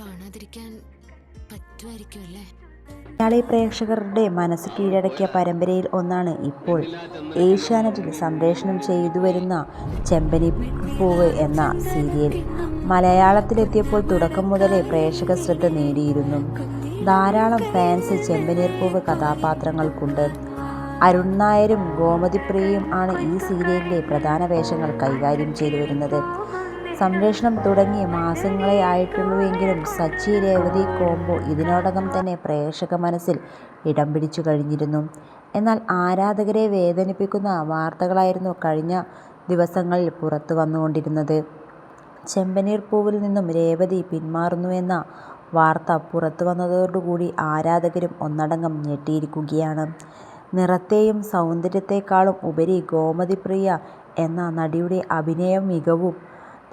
കാണാതിരിക്കാൻ മലയാളി പ്രേക്ഷകരുടെ മനസ്സ് കീഴടക്കിയ പരമ്പരയിൽ ഒന്നാണ് ഇപ്പോൾ ഏഷ്യാനെറ്റിൽ സംപ്രേഷണം ചെയ്തു വരുന്ന ചെമ്പനി പൂവ് എന്ന സീരിയൽ. മലയാളത്തിലെത്തിയപ്പോൾ തുടക്കം മുതലേ പ്രേക്ഷക ശ്രദ്ധ നേടിയിരുന്നു. ധാരാളം ഫാൻസ് ചെമ്പനീർ പൂവ് കഥാപാത്രങ്ങൾക്കുണ്ട്. അരുൺ നായരും ഗോമതിപ്രിയയും ആണ് ഈ സീരിയലിലെ പ്രധാന വേഷങ്ങൾ കൈകാര്യം ചെയ്തു വരുന്നത്. സംപ്രേഷണം തുടങ്ങി മാസങ്ങളെ ആയിട്ടുള്ളൂവെങ്കിലും സച്ചി രേവതി കോംബോ ഇതിനോടകം തന്നെ പ്രേക്ഷക മനസ്സിൽ ഇടം പിടിച്ചു കഴിഞ്ഞിരുന്നു. എന്നാൽ ആരാധകരെ വേദനിപ്പിക്കുന്ന വാർത്തകളായിരുന്നു കഴിഞ്ഞ ദിവസങ്ങളിൽ പുറത്തു വന്നുകൊണ്ടിരുന്നത്. ചെമ്പനീർ പൂവിൽ നിന്നും രേവതി പിന്മാറുന്നുവെന്ന വാർത്ത പുറത്തു വന്നതോടുകൂടി ആരാധകരും ഒന്നടങ്കം ഞെട്ടിയിരിക്കുകയാണ്. നിറത്തെയും സൗന്ദര്യത്തെക്കാളും ഉപരി ഗോമതിപ്രിയ എന്ന നടിയുടെ അഭിനയ മികവും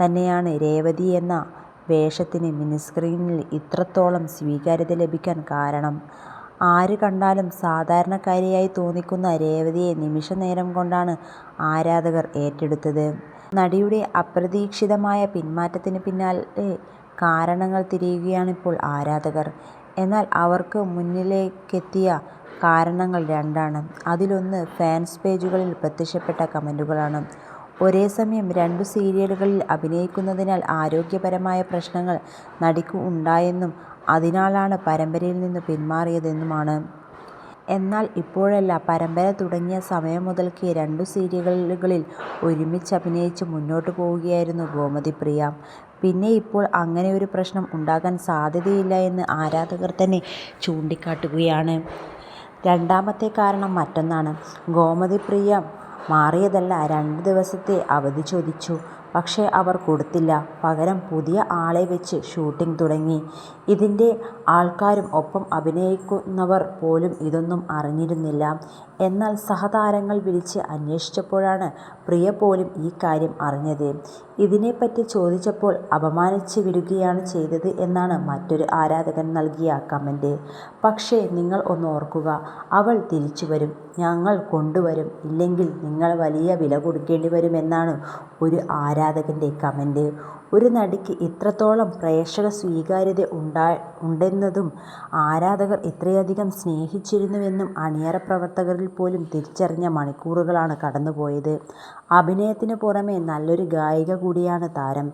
തന്നെയാണ് രേവതി എന്ന വേഷത്തിന് മിനിസ്ക്രീനിൽ ഇത്രത്തോളം സ്വീകാര്യത ലഭിക്കാൻ കാരണം. ആര് കണ്ടാലും സാധാരണക്കാരിയായി തോന്നിക്കുന്ന രേവതിയെ നിമിഷ നേരം കൊണ്ടാണ് ആരാധകർ ഏറ്റെടുത്തത്. നടിയുടെ അപ്രതീക്ഷിതമായ പിന്മാറ്റത്തിന് പിന്നാലെ കാരണങ്ങൾ തിരയുകയാണിപ്പോൾ ആരാധകർ. എന്നാൽ അവർക്ക് മുന്നിലേക്കെത്തിയ കാരണങ്ങൾ രണ്ടാണ്. അതിലൊന്ന് ഫാൻസ് പേജുകളിൽ പ്രത്യക്ഷപ്പെട്ട കമന്റുകളാണ്. ഒരേ സമയം രണ്ടു സീരിയലുകളിൽ അഭിനയിക്കുന്നതിനാൽ ആരോഗ്യപരമായ പ്രശ്നങ്ങൾ നടിക്ക് ഉണ്ടായെന്നും അതിനാലാണ് പരമ്പരയിൽ നിന്ന് പിന്മാറിയതെന്നുമാണ്. എന്നാൽ ഇപ്പോഴല്ല പരമ്പര തുടങ്ങിയ സമയം മുതൽക്കേ രണ്ടു സീരിയലുകളിൽ ഒരുമിച്ച് അഭിനയിച്ച് മുന്നോട്ടു പോവുകയായിരുന്നു ഗോമതി പ്രിയ. പിന്നെ ഇപ്പോൾ അങ്ങനെ ഒരു പ്രശ്നം ഉണ്ടാകാൻ സാധ്യതയില്ല എന്ന് ആരാധകർ തന്നെ ചൂണ്ടിക്കാട്ടുകയാണ്. രണ്ടാമത്തെ കാരണം മറ്റൊന്നാണ്. ഗോമതി പ്രിയ മാറിയതല്ല. രണ്ട് ദിവസത്തെ അവധി ചോദിച്ചു. പക്ഷേ അവർ കൊടുത്തില്ല. പകരം പുതിയ ആളെ വെച്ച് ഷൂട്ടിംഗ് തുടങ്ങി. ഇതിന്റെ ആൾക്കാരും ഒപ്പം അഭിനയിക്കുന്നവർ പോലും ഇതൊന്നും അറിഞ്ഞിരുന്നില്ല. എന്നാൽ സഹതാരങ്ങൾ വിളിച്ച് അന്വേഷിച്ചപ്പോഴാണ് പ്രിയ പോലും ഈ കാര്യം അറിഞ്ഞത്. ഇതിനെപ്പറ്റി ചോദിച്ചപ്പോൾ അപമാനിച്ച് വിടുകയാണ് ചെയ്തത് എന്നാണ് മറ്റൊരു ആരാധകൻ നൽകിയ കമന്റ് പക്ഷേ നിങ്ങൾ ഒന്ന് ഓർക്കുക അവൾ തിരിച്ചു വരും. ഞങ്ങൾ കൊണ്ടുവരും. ഇല്ലെങ്കിൽ നിങ്ങൾ വലിയ വില കൊടുക്കേണ്ടി വരുമെന്നാണ് ഒരു ആരാധകന്റെ കമന്റ് ഒരു നടിക്ക് ഇത്രത്തോളം പ്രേക്ഷക സ്വീകാര്യത ഉണ്ടാ ഉണ്ടെന്നതും ആരാധകർ ഇത്രയധികം സ്നേഹിച്ചിരുന്നുവെന്നും അണിയറ പ്രവർത്തകരിൽ പോലും തിരിച്ചറിഞ്ഞ മണിക്കൂറുകളാണ് കടന്നുപോയത്. അഭിനയത്തിന് പുറമെ നല്ലൊരു ഗായിക കൂടിയാണ് താരം.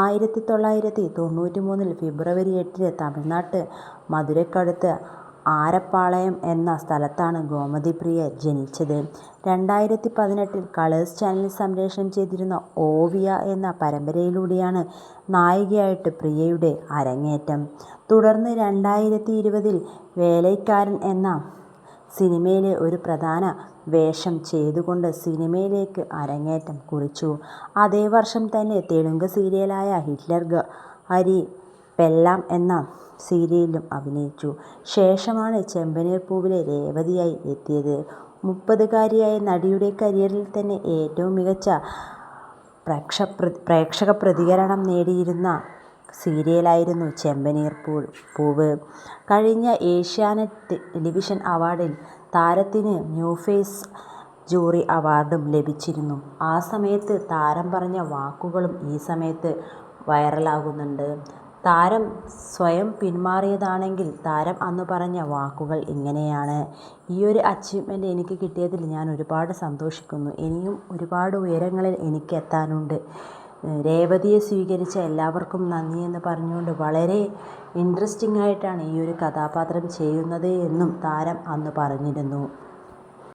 ആയിരത്തി തൊള്ളായിരത്തി തൊണ്ണൂറ്റി മൂന്നിൽ ഫെബ്രുവരി എട്ടിന് തമിഴ്നാട്ട് മധുരക്കടുത്ത് ആരപ്പാളയം എന്ന സ്ഥലത്താണ് ഗോമതി പ്രിയ ജനിച്ചത്. രണ്ടായിരത്തി പതിനെട്ടിൽ കളേഴ്സ് ചാനൽ സംപ്രേഷണം ചെയ്തിരുന്ന ഓവിയ എന്ന പരമ്പരയിലൂടെയാണ് നായികയായിട്ട് പ്രിയയുടെ അരങ്ങേറ്റം. തുടർന്ന് രണ്ടായിരത്തി ഇരുപതിൽ വേലൈക്കാരൻ എന്ന സിനിമയിലെ ഒരു പ്രധാന വേഷം ചെയ്തുകൊണ്ട് സിനിമയിലേക്ക് അരങ്ങേറ്റം കുറിച്ചു. അതേ വർഷം തന്നെ തെലുങ്ക് സീരിയലായ ഹിറ്റ്ലർ ഹരി പെല്ലാം എന്ന സീരിയലിലും അഭിനയിച്ചു. ശേഷമാണ് ചെമ്പനീർ പൂവിലെ രേവതിയായി എത്തിയത്. മുപ്പതുകാരിയായ നടിയുടെ കരിയറിൽ തന്നെ ഏറ്റവും മികച്ച പ്രേക്ഷ പ്രേക്ഷക പ്രതികരണം നേടിയിരുന്ന സീരിയലായിരുന്നു ചെമ്പനീർ പൂവ്. കഴിഞ്ഞ ഏഷ്യാനെറ്റ് ടെലിവിഷൻ അവാർഡിൽ താരത്തിന് ന്യൂ ഫേസ് ജൂറി അവാർഡും ലഭിച്ചിരുന്നു. ആ സമയത്ത് താരം പറഞ്ഞ വാക്കുകളും ഈ സമയത്ത് വൈറലാകുന്നുണ്ട്. താരം സ്വയം പിന്മാറിയതാണെങ്കിൽ താരം അന്ന് പറഞ്ഞ വാക്കുകൾ ഇങ്ങനെയാണ്. ഈ ഒരു അച്ചീവ്മെന്റ് എനിക്ക് കിട്ടിയതിൽ ഞാൻ ഒരുപാട് സന്തോഷിക്കുന്നു. ഇനിയും ഒരുപാട് ഉയരങ്ങളിൽ എനിക്ക് എത്താനുണ്ട്. രേവതിയെ സ്വീകരിച്ച എല്ലാവർക്കും നന്ദി എന്ന് പറഞ്ഞുകൊണ്ട് വളരെ ഇൻട്രസ്റ്റിംഗ് ആയിട്ടാണ് ഈ ഒരു കഥാപാത്രം ചെയ്യുന്നത് എന്നും താരം അന്ന് പറഞ്ഞിരുന്നു.